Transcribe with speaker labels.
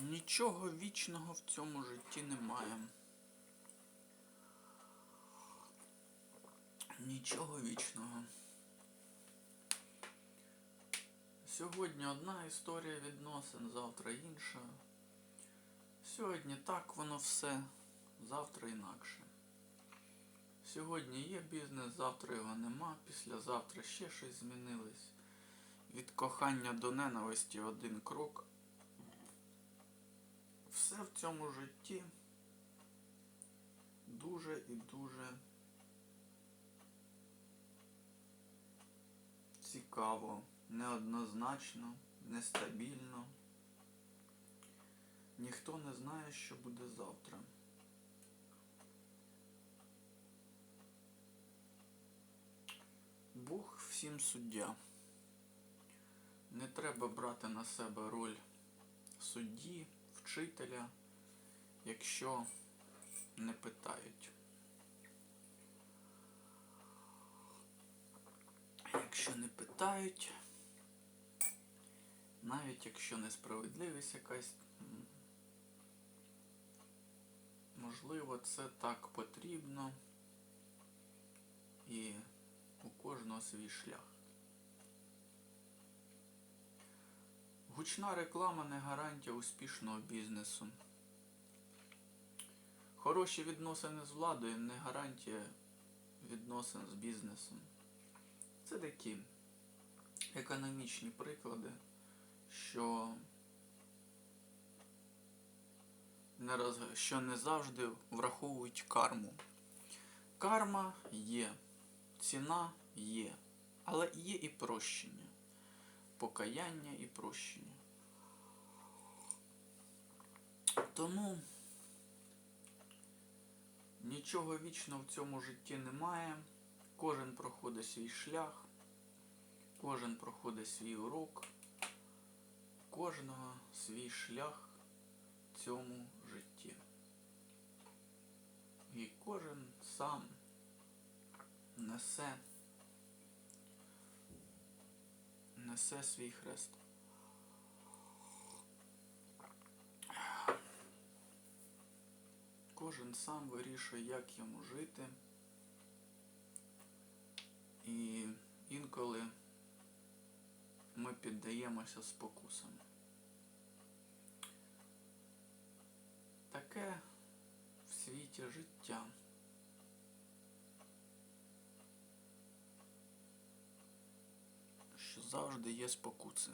Speaker 1: Нічого вічного в цьому житті немає. Нічого вічного. Сьогодні одна історія відносин, завтра інша. Сьогодні так воно все, завтра інакше. Сьогодні є бізнес, завтра його нема, післязавтра ще щось змінилось. Від кохання до ненависті один крок. Все в цьому житті дуже і дуже цікаво, неоднозначно, нестабільно. Ніхто не знає, що буде завтра. Бог всім суддя. Не треба брати на себе роль судді, вчителя, якщо не питають. Якщо не питають, навіть якщо несправедливість якась, можливо, це так потрібно і у кожного свій шлях. Гучна реклама не гарантія успішного бізнесу. Хороші відносини з владою не гарантія відносин з бізнесом. Це такі економічні приклади, що не, роз... що не завжди враховують карму. Карма є, ціна є, але є і прощення покаяння і прощення. Тому нічого вічного в цьому житті немає. Кожен проходить свій шлях, кожен проходить свій урок, кожного свій шлях в цьому житті. І кожен сам несе несе свій хрест. Кожен сам вирішує, як йому жити. І інколи ми піддаємося спокусам. Таке в світі життя. що завжди є спокуси.